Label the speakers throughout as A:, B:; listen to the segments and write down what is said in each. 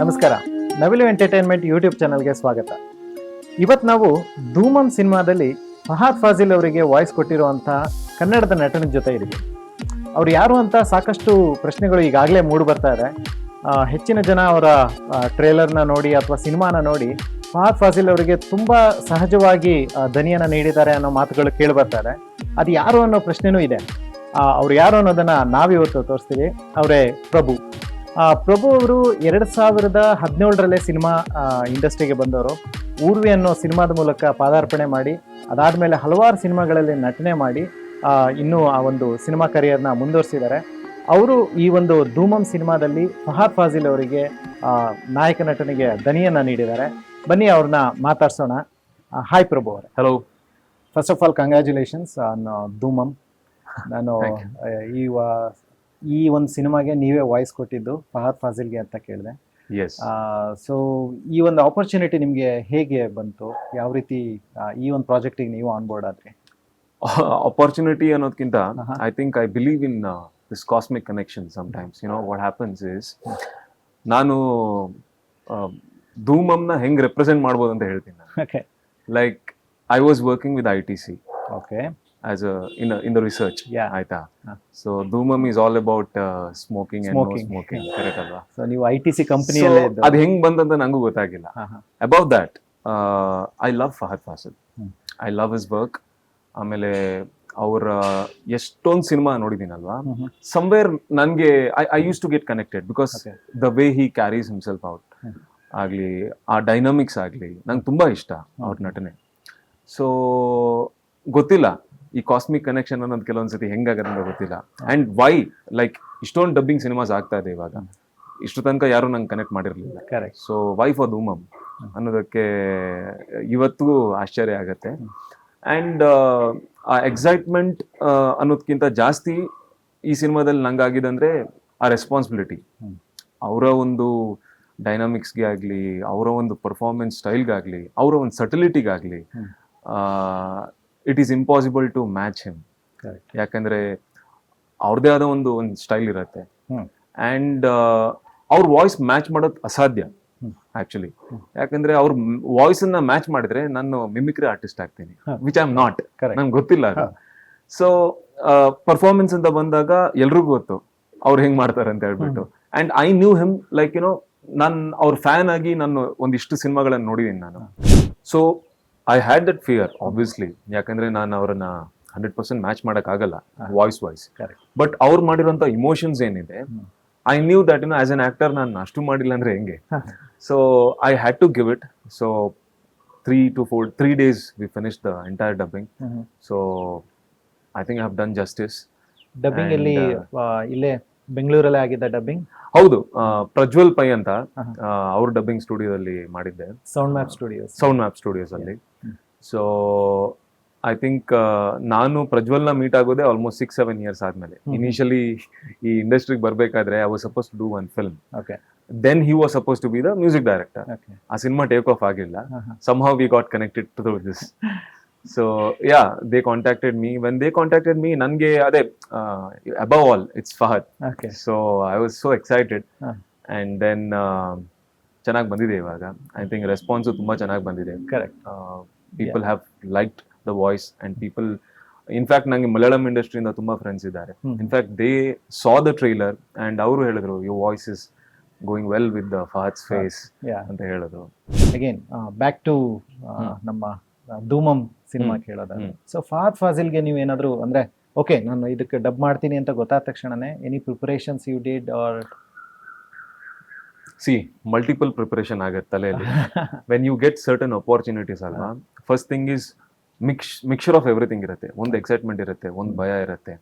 A: ನಮಸ್ಕಾರ. ನವಿಲು entertainment YouTube ಚಾನಲ್ಗೆ ಸ್ವಾಗತ. ಇವತ್ತು ನಾವು ಧೂಮಂ ಸಿನಿಮಾದಲ್ಲಿ ಫಹಾದ್ ಫಾಜಿಲ್ ಅವರಿಗೆ ವಾಯ್ಸ್ ಕೊಟ್ಟಿರುವಂತಹ ಕನ್ನಡದ ನಟನ ಜೊತೆ ಇದ್ದೀವಿ. ಅವ್ರು ಯಾರು ಅಂತ ಸಾಕಷ್ಟು ಪ್ರಶ್ನೆಗಳು ಈಗಾಗಲೇ ಮೂಡಿ ಬರ್ತಾ ಇದೆ. ಹೆಚ್ಚಿನ ಜನ ಅವರ ಟ್ರೇಲರ್ನ ನೋಡಿ ಅಥವಾ ಸಿನಿಮಾನ ನೋಡಿ ಫಹಾದ್ ಫಾಜಿಲ್ ಅವರಿಗೆ ತುಂಬಾ ಸಹಜವಾಗಿ ದನಿಯನ್ನ ನೀಡಿದ್ದಾರೆ ಅನ್ನೋ ಮಾತುಗಳು ಕೇಳಿ ಬರ್ತಾ ಇದೆ. ಅದು ಯಾರು ಅನ್ನೋ ಪ್ರಶ್ನೆನೂ ಇದೆ. ಅವ್ರು ಯಾರು ಅನ್ನೋದನ್ನ ನಾವಿವತ್ತು ತೋರಿಸ್ತೀವಿ. ಅವರೇ ಪ್ರಭು. ಪ್ರಭು ಅವರು ಎರಡ್ ಸಾವಿರದ ಹದಿನೇಳರಲ್ಲೇ ಸಿನಿಮಾ ಇಂಡಸ್ಟ್ರಿಗೆ ಬಂದವರು. ಊರ್ವಿ ಅನ್ನೋ ಸಿನಿಮಾದ ಮೂಲಕ ಪಾದಾರ್ಪಣೆ ಮಾಡಿ ಅದಾದ್ಮೇಲೆ ಹಲವಾರು ಸಿನಿಮಾಗಳಲ್ಲಿ ನಟನೆ ಮಾಡಿ ಇನ್ನೂ ಆ ಒಂದು ಸಿನಿಮಾ ಕರಿಯರ್ನ ಮುಂದುವರಿಸಿದ್ದಾರೆ. ಅವರು ಈ ಒಂದು ಧೂಮಂ ಸಿನಿಮಾದಲ್ಲಿ ಫಹಾದ್ ಫಾಜಿಲ್ ಅವರಿಗೆ ಆ, ನಾಯಕ ನಟನಿಗೆ ದನಿಯನ್ನ ನೀಡಿದ್ದಾರೆ. ಬನ್ನಿ ಅವ್ರನ್ನ ಮಾತಾಡ್ಸೋಣ. ಹಾಯ್ ಪ್ರಭು ಅವರೇ.
B: Hello
A: first of all congratulations on Dhoomam. ನಾನು ಈ ವ- ಈ ಒಂದು ಸಿನಿಮಾಗೆ ನೀವೇ ವಾಯ್ಸ್ ಕೊಟ್ಟಿದ್ದು ಫಹದ್ ಫಾಜಿಲ್ಗೆ ಅಂತ ಕೇಳಿದೆ. ಸೊ ಈ ಒಂದು ಆಪರ್ಚುನಿಟಿ ನಿಮಗೆ ಹೇಗೆ ಬಂತು? ಯಾವ ರೀತಿ ಈ ಒಂದು ಪ್ರಾಜೆಕ್ಟಿಗೆ ನೀವು ಆನ್ ಬೋರ್ಡ್ ಆದ್ರಿ?
B: ಆಪರ್ಚುನಿಟಿ ಅನ್ನೋದಕ್ಕಿಂತ. I think I believe in this cosmic connection sometimes you know what happens is ನಾನು ಧೂಮಮ್ನ ಹೆಂಗೆ ರೆಪ್ರೆಸೆಂಟ್ ಮಾಡ್ಬೋದು ಅಂತ ಹೇಳ್ತೀನಿ ನಾನು.
A: Okay
B: like I was working with I T C
A: okay
B: as in in the research
A: Yeah.
B: ಆಯ್ತಾ. So Dhoomam is all about smoking and
A: Smoking.
B: Smoking correct ಅಲ್ವಾ
A: so ನೀವು ಐ ಟಿ ಸಿ ಕಂಪನಿಯಲ್ಲೇ
B: So,
A: ಇದ್ದು
B: ಅದ್ ಹೆಂಗ್ ಬಂದಂತ ನಂಗೂ ಗೊತ್ತಾಗಿಲ್ಲ
A: ಹಾ, ಹಾ.
B: Above that I love Fahadh Faasil
A: hmm.
B: I love his work ಆಮೇಲೆ ಅವರ ಎಷ್ಟೊಂದು ಸಿನಿಮಾ ನೋಡಿದ್ದೀನಲ್ವಾ
A: ಹ್ಮ್, ಹ್ಮ್.
B: ಸಮ್ವೇರ್ ನನಗೆ I I used to get connected because
A: Okay.
B: The way he carries himself out
A: hmm.
B: ಆಗಲಿ ಆ ಡೈನಾಮಿಕ್ಸ್ ಆಗಲಿ ನಂಗೆ ತುಂಬ ಇಷ್ಟ ಅವ್ರ ನಟನೆ ಸೊ ಗೊತ್ತಿಲ್ಲ ಈ ಕಾಸ್ಮಿಕ್ ಕನೆಕ್ಷನ್ ಅನ್ನೋದು ಕೆಲವೊಂದ್ಸತಿ ಹೆಂಗಾಗತ್ತೆ ಗೊತ್ತಿಲ್ಲ. ಅಂಡ್ ವೈ ಲೈಕ್ ಇಷ್ಟೊಂದು ಡಬ್ಬಿಂಗ್ ಸಿನಿಮಾಸ್ ಆಗ್ತಾ ಇದೆ ಇವಾಗ. ಇಷ್ಟು ತನಕ ಯಾರು ನಂಗೆ ಕನೆಕ್ಟ್ ಮಾಡಿರಲಿಲ್ಲ.
A: Correct
B: so wife of Dhoomam? ಅನ್ನೋದಕ್ಕೆ ಇವತ್ತಿಗೂ ಆಶ್ಚರ್ಯ ಆಗತ್ತೆ. ಆ್ಯಂಡ್ ಆ ಎಕ್ಸೈಟ್ಮೆಂಟ್ ಅನ್ನೋದಕ್ಕಿಂತ ಜಾಸ್ತಿ ಈ ಸಿನಿಮಾದಲ್ಲಿ ನಂಗಾಗಿದೆ ಅಂದರೆ ಆ ರೆಸ್ಪಾನ್ಸಿಬಿಲಿಟಿ. ಅವರ ಒಂದು ಡೈನಾಮಿಕ್ಸ್ಗೆ ಆಗಲಿ ಅವರ ಒಂದು ಪರ್ಫಾರ್ಮೆನ್ಸ್ ಸ್ಟೈಲ್ಗಾಗಲಿ ಅವರ ಒಂದು ಸಟಲಿಟಿಗಾಗಲಿ. It is impossible to match
A: him
B: ಯಾಕಂದ್ರೆ ಅವ್ರದೇ ಆದ ಒಂದು ಒಂದು ಸ್ಟೈಲ್ ಇರುತ್ತೆ.
A: ಅಂಡ್
B: ಆ್ಯಂಡ್ ಅವ್ರ ವಾಯ್ಸ್ ಮ್ಯಾಚ್ ಮಾಡೋದು ಅಸಾಧ್ಯ. ಆಕ್ಚುಲಿ ಯಾಕಂದ್ರೆ ಅವ್ರ ವಾಯ್ಸ್ ಅನ್ನ ಮ್ಯಾಚ್ ಮಾಡಿದ್ರೆ ನಾನು ಮಿಮಿಕ್ರಿ ಆರ್ಟಿಸ್ಟ್ ಆಗ್ತೀನಿ. Which I am
A: not.
B: ನಂಗೆ ಗೊತ್ತಿಲ್ಲ. ಸೊ ಪರ್ಫಾರ್ಮೆನ್ಸ್ ಅಂತ ಬಂದಾಗ ಎಲ್ರಿಗೂ ಗೊತ್ತು ಅವ್ರು ಹೆಂಗ್ ಮಾಡ್ತಾರೆ ಅಂತ ಹೇಳ್ಬಿಟ್ಟು. And I knew him like you know ನಾನು ಅವ್ರ ಫ್ಯಾನ್ ಆಗಿ ನಾನು ಒಂದಿಷ್ಟು ಸಿನಿಮಾಗಳನ್ನು ನೋಡಿದ್ದೀನಿ ನಾನು. So I had that fear obviously ಯಾಕಂದ್ರೆ ನಾನು ಅವರನ್ನ ಹಂಡ್ರೆಡ್ ಪರ್ಸೆಂಟ್ ಮ್ಯಾಚ್ ಆಗಲ್ಲ ವಾಯ್ಸ್ ವಾಯ್ಸ್ ಬಟ್ ಅವ್ರು ಮಾಡಿರೋಂಥ ಇಮೋಷನ್ಸ್ ಏನಿದೆ. I knew that in as an actor ನಾನು ಅಷ್ಟು ಮಾಡಿಲ್ಲ ಅಂದ್ರೆ ಹೆಂಗೆ? So I had to give it so three to four three days we finish the entire dubbing so I think I have done
A: justice
B: dubbing
A: ಇಲ್ಲಿ ಇಲ್ಲೇ ಬೆಂಗಳೂರಲ್ಲೇ ಆಗಿದ್ದ dubbing
B: ಹೌದು Prajwal pi ಅಂತ. ಅವ್ರ ಡಬ್ಬಿಂಗ್ ಸ್ಟುಡಿಯೋದಲ್ಲಿ ಮಾಡಿದ್ದೆ.
A: Sound map studios
B: sound map studios ಅಲ್ಲಿ. So I think ನಾನು ಪ್ರಜ್ವಲ್ನ ಮೀಟ್ ಆಗೋದೇ ಆಲ್ಮೋಸ್ಟ್ ಸಿಕ್ಸ್ ಸೆವೆನ್ ಇಯರ್ಸ್ ಆದ್ಮೇಲೆ. ಇನಿಷಿಯಲಿ ಈ ಇಂಡಸ್ಟ್ರಿಗೆ ಬರಬೇಕಾದ್ರೆ I was supposed to do one
A: film
B: okay then he was supposed to be the music
A: director
B: ಆ cinema take off ಆಗಿಲ್ಲ. Somehow. We got connected to this. so yeah they contacted me when they contacted me ನನಗೆ ಅದೇ above all it's it's Fahad.
A: Okay
B: so I was so excited.
A: ಹ.
B: and then ಚೆನ್ನಾಗಿ ಬಂದಿದೆ ಇವಾಗ. I think response ತುಂಬ ಚೆನ್ನಾಗಿ ಬಂದಿದೆ.
A: Correct
B: people have liked the voice and people in fact ನನಗೆ ಮಲಯಾಳಂ ಇಂಡಸ್ಟ್ರಿಯಿಂದ ತುಂಬ ಫ್ರೆಂಡ್ಸ್ ಇದ್ದಾರೆ. In fact they saw the trailer and ಅವರು ಹೇಳಿದ್ರು yo voice is going well with the Fahadh's
A: face
B: ಅಂತ ಹೇಳಿದ್ರು.
A: Again back
B: to.
A: ನಮ್ಮ ಧೂಮಂ ಸಿನಿಮಾ. ಕೇಳೋದ. ಸೊ ಫಾದ್ ಫಾಜಿಲ್ಗೆ ನೀವು ಏನಾದರೂ ಅಂದ್ರೆ ಓಕೆ ನಾನು ಇದಕ್ಕೆ ಡಬ್ ಮಾಡ್ತೀನಿ ಅಂತ ಗೊತ್ತಾದ ತಕ್ಷಣನೇ any preparations you did or
B: see multiple preparation ಆಗುತ್ತೆ ತಲೆಯಲ್ಲಿ. When you get certain opportunities ಅಲ್ವಾ first thing is mix mixture of everything ಇರುತ್ತೆ. ಒಂದು ಎಕ್ಸೈಟ್ಮೆಂಟ್ ಇರುತ್ತೆ ಒಂದು ಭಯ ಇರುತ್ತೆ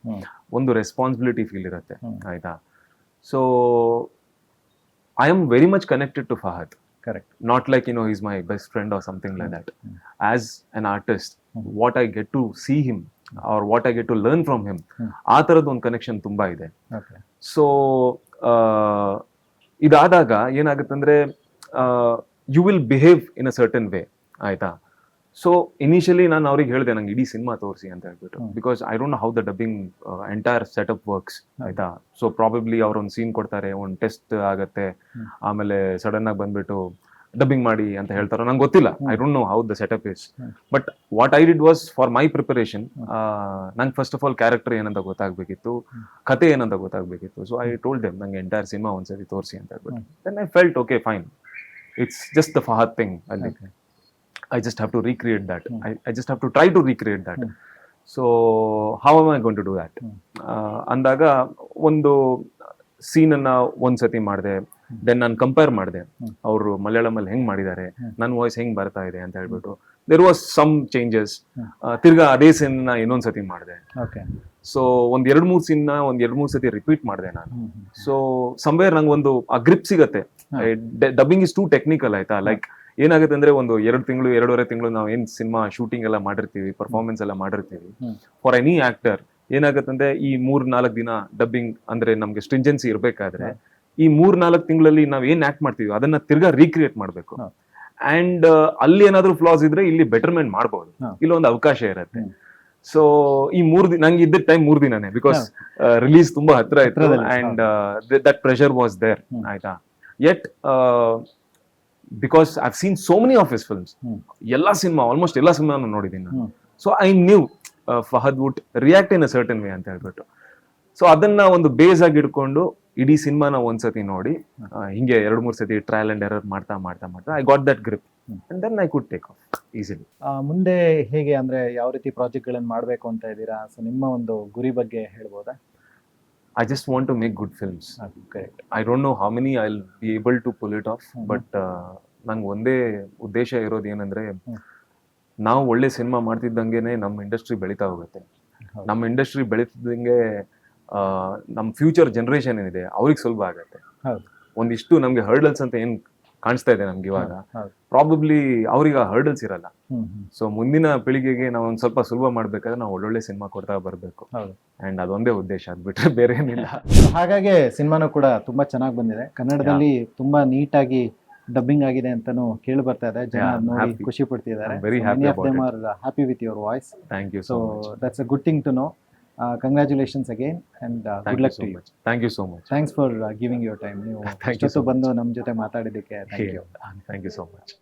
B: ಒಂದು ರೆಸ್ಪಾನ್ಸಿಬಿಲಿಟಿ ಫೀಲ್ ಇರುತ್ತೆ. ಆಯ್ತಾ? So I am very much connected
A: to
B: Fahadh. Correct not like you know is my best friend or something
A: like
B: that hmm. As
A: an
B: artist hmm. What I get to see him or what I get to learn
A: from
B: ಆ ಥರದ್ದು ಒಂದು connection ತುಂಬಾ ಇದೆ. So ಇದಾದಾಗ ಏನಾಗುತ್ತೆ ಅಂದ್ರೆ you will behave in a certain way ಆಯ್ತಾ? So initially ನಾನು ಅವ್ರಿಗೆ ಹೇಳಿದೆ ನಂಗೆ ಇಡೀ ಸಿನಿಮಾ ತೋರಿಸಿ ಅಂತ ಹೇಳ್ಬಿಟ್ಟು. Because I don't know how the dubbing entire setup works
A: hmm.
B: ಆಯ್ತಾ ಸೊ ಪ್ರಾಬಬ್ಲಿ ಅವ್ರು ಒಂದು ಸೀನ್ ಕೊಡ್ತಾರೆ ಒಂದು ಟೆಸ್ಟ್ ಆಗತ್ತೆ. ಆಮೇಲೆ ಸಡನ್ ಆಗಿ ಬಂದ್ಬಿಟ್ಟು ಡಬ್ಬಿಂಗ್ ಮಾಡಿ ಅಂತ ಹೇಳ್ತಾರೋ ನಂಗೆ ಗೊತ್ತಿಲ್ಲ. I don't know how the setup
A: is
B: hmm. But what I did was for my
A: preparation.
B: ನಂಗೆ ಫಸ್ಟ್ ಆಫ್ ಆಲ್ ಕ್ಯಾರೆಕ್ಟರ್ ಏನಂತ ಗೊತ್ತಾಗಬೇಕಿತ್ತು. ಕತೆ ಏನಂತ ಗೊತ್ತಾಗಬೇಕಿತ್ತು ಸೊ ಐ ಟೋಲ್ಡ್ ದೆಮ್ ನಂಗೆ ಎಂಟೈರ್ ಸಿನಿಮಾ ಒಂದ್ಸರಿ ತೋರಿಸಿ ಅಂತ ಹೇಳ್ಬಿಟ್ಟು. Then I felt okay fine it's just the Fahadh thing ಅಲ್ಲಿ. I just have to recreate that.
A: Mm.
B: I, I just have to try to recreate that.
A: Mm.
B: So how am I going to do that?
A: Hmm.
B: Uh, ಅಂದಾಗ ಒಂದು ಸತಿ ಮಾಡಿದೆ then ನಾನು compare ಮಾಡಿದೆ. ಅವರು ಮಲಯಾಳಮಲ್ಲಿ ಹೆಂಗ್ ಮಾಡಿದ್ದಾರೆ. ನನ್ನ ವಾಯ್ಸ್ ಹೆಂಗ್ ಬರ್ತಾ ಇದೆ ಅಂತ ಹೇಳ್ಬಿಟ್ಟು. There was some
A: changes.
B: ತಿರ್ಗಾ ಅದೇ ಸೀನ್ನ ಇನ್ನೊಂದ್ಸತಿ ಮಾಡಿದೆ.
A: ಓಕೆ
B: ಸೊ ಒಂದ್ ಎರಡ್ ಮೂರ್ ಸೀನ್ನ ಒಂದ್ ಎರಡ್ ಮೂರ್ ಸತಿ ರಿಪೀಟ್ ಮಾಡಿದೆ ನಾನು. ಸೊ ಸಮ್ವೇರ್ ನಂಗೆ ಒಂದು ಆ ಗ್ರಿಪ್ ಸಿಗತ್ತೆ. ಡಬ್ಬಿಂಗ್ ಇಸ್ ಟೂ ಟೆಕ್ನಿಕಲ್ ಆಯ್ತಾ? ಲೈಕ್ ಏನಾಗುತ್ತೆ ಅಂದ್ರೆ ಒಂದು ಎರಡು ತಿಂಗಳು ಎರಡೂವರೆ ತಿಂಗಳು ನಾವು ಏನ್ ಸಿನಿಮಾ ಶೂಟಿಂಗ್ ಎಲ್ಲ ಮಾಡಿರ್ತೀವಿ ಪರ್ಫಾರ್ಮೆನ್ಸ್ ಎಲ್ಲ ಮಾಡಿರ್ತೀವಿ. ಫಾರ್ ಎನಿ ಆಕ್ಟರ್ ಏನಾಗತ್ತಂದ್ರೆ ಈ ಮೂರ್ ನಾಲ್ಕು ದಿನ ಡಬ್ಬಿಂಗ್ ಅಂದ್ರೆ ನಮ್ಗೆ ಸ್ಟ್ರಿಂಜೆನ್ಸಿ ಇರ್ಬೇಕಾದ್ರೆ ಈ ಮೂರ್ ನಾಲ್ಕು ತಿಂಗಳಲ್ಲಿ ನಾವ್ ಏನ್ ಆಕ್ಟ್ ಮಾಡ್ತೀವಿ ಅದನ್ನ ತಿರ್ಗಾ ರೀಕ್ರಿಯೇಟ್ ಮಾಡ್ಬೇಕು. ಅಂಡ್ ಅಲ್ಲಿ ಏನಾದ್ರೂ ಫ್ಲಾಸ್ ಇದ್ರೆ ಇಲ್ಲಿ ಬೆಟರ್ಮೆಂಟ್
A: ಮಾಡಬಹುದು.
B: ಇಲ್ಲೊಂದು ಅವಕಾಶ ಇರತ್ತೆ. ಸೊ ಈ ಮೂರ್ ದಿನ ನಂಗೆ ಇದ್ದ ಟೈಮ್ ಮೂರ್ ದಿನನೇ ಬಿಕಾಸ್ ರಿಲೀಸ್ ತುಂಬಾ ಹತ್ರ ಇತ್ತು and that pressure was
A: there.
B: ಆಯ್ತಾ? Yet because I've seen so many of his
A: films
B: ಎಲ್ಲಾ ಸಿನಿಮಾ ಆಲ್ಮೋಸ್ಟ್ ಎಲ್ಲಾ ಸಿನಿಮಾನು ನೋಡಿದ್ದೀನಿ ನಾನು. So I knew Fahadh would react in a certain way ಅಂತ ಹೇಳ್ಬಿಟ್ಟು. ಸೊ ಅದನ್ನ ಒಂದು ಬೇಸ್ ಆಗಿ ಇಟ್ಕೊಂಡು ಇಡೀ ಸಿನಿಮಾನ ಒಂದ್ಸತಿ ನೋಡಿ ಹಿಂಗೆ ಎರಡು ಮೂರು ಸತಿ ಟ್ರಯಲ್ ಅಂಡ್ ಎರರ್ ಮಾಡ್ತಾ ಮಾಡ್ತಾ ಮಾಡ್ತಾ I got
A: that
B: grip. And then I could take off
A: easily ಮುಂದೆ ಹೇಗೆ ಅಂದ್ರೆ ಯಾವ ರೀತಿ ಪ್ರಾಜೆಕ್ಟ್ಗಳನ್ನು ಮಾಡಬೇಕು ಅಂತ ಇದ್ದೀರಾ? ಸೊ ನಿಮ್ಮ ಒಂದು ಗುರಿ ಬಗ್ಗೆ ಹೇಳ್ಬೋದಾ?
B: I just want to make good
A: films
B: correct I don't know how many I be able to pull it
A: off.
B: But ನಂಗೆ ಒಂದೇ ಉದ್ದೇಶ ಇರೋದು ಏನಂದ್ರೆ ನಾವು ಒಳ್ಳೆ ಸಿನಿಮಾ ಮಾಡ್ತಿದ್ದಂಗೆ ನಮ್ಮ ಇಂಡಸ್ಟ್ರಿ ಬೆಳೀತಾ ಹೋಗುತ್ತೆ. ನಮ್ಮ ಇಂಡಸ್ಟ್ರಿ ಬೆಳೀತಿದ್ದಂಗೆ ನಮ್ಮ ಫ್ಯೂಚರ್ ಜನರೇಷನ್ ಏನಿದೆ ಅವ್ರಿಗೆ ಸುಲಭ ಆಗುತ್ತೆ. ಒಂದಿಷ್ಟು ನಮ್ಗೆ ಹರ್ಡಲ್ಸ್ ಅಂತ ಏನ್ ಕಾಣಿಸ್ತಾ ಇದೆ ನಮ್ಗೆ ಇವಾಗ. ಪ್ರಾಬಬ್ಲಿ ಅವ್ರಿಗೆ ಹರ್ಡಲ್ಸ್ ಇರಲ್ಲ. ಸೊ ಮುಂದಿನ ಪೀಳಿಗೆಗೆ ನಾವು ಒಂದ್ ಸ್ವಲ್ಪ ಸುಲಭ ಮಾಡ್ಬೇಕಾದ್ರೆ ನಾವು ಒಳ್ಳೊಳ್ಳೆ ಸಿನಿಮಾ ಕೊಡ್ತಾ ಬರ್ಬೇಕು. ಅಂಡ್ ಅದೊಂದೇ ಉದ್ದೇಶ ಅದ್ ಬಿಟ್ರೆ ಬೇರೆ ಏನಿಲ್ಲ.
A: ಹಾಗಾಗಿ ಸಿನಿಮಾನು ಕೂಡ ತುಂಬಾ ಚೆನ್ನಾಗಿ ಬಂದಿದೆ. ಕನ್ನಡದಲ್ಲಿ ತುಂಬಾ ನೀಟಾಗಿ ಡಬ್ಬಿಂಗ್ ಆಗಿದೆ ಅಂತಾನು ಕೇಳಿ ಬರ್ತಾ ಇದೆ. ಜನ ನೋಡಿ ಖುಷಿ ಪಡ್ತಿದ್ದಾರೆ.
B: Happy
A: with
B: your voice
A: thank
B: you so
A: that's a good thing to know congratulations again and good
B: thank you
A: luck
B: so
A: to you
B: much thank you so much
A: thanks for giving your time ನೀವು
B: Thank you so
A: ಇಷ್ಟೊತ್ತು ಬಂದು ನಮ್ಮ ಜೊತೆ ಮಾತಾಡಿದ್ದಕ್ಕೆ thank you
B: thank you so much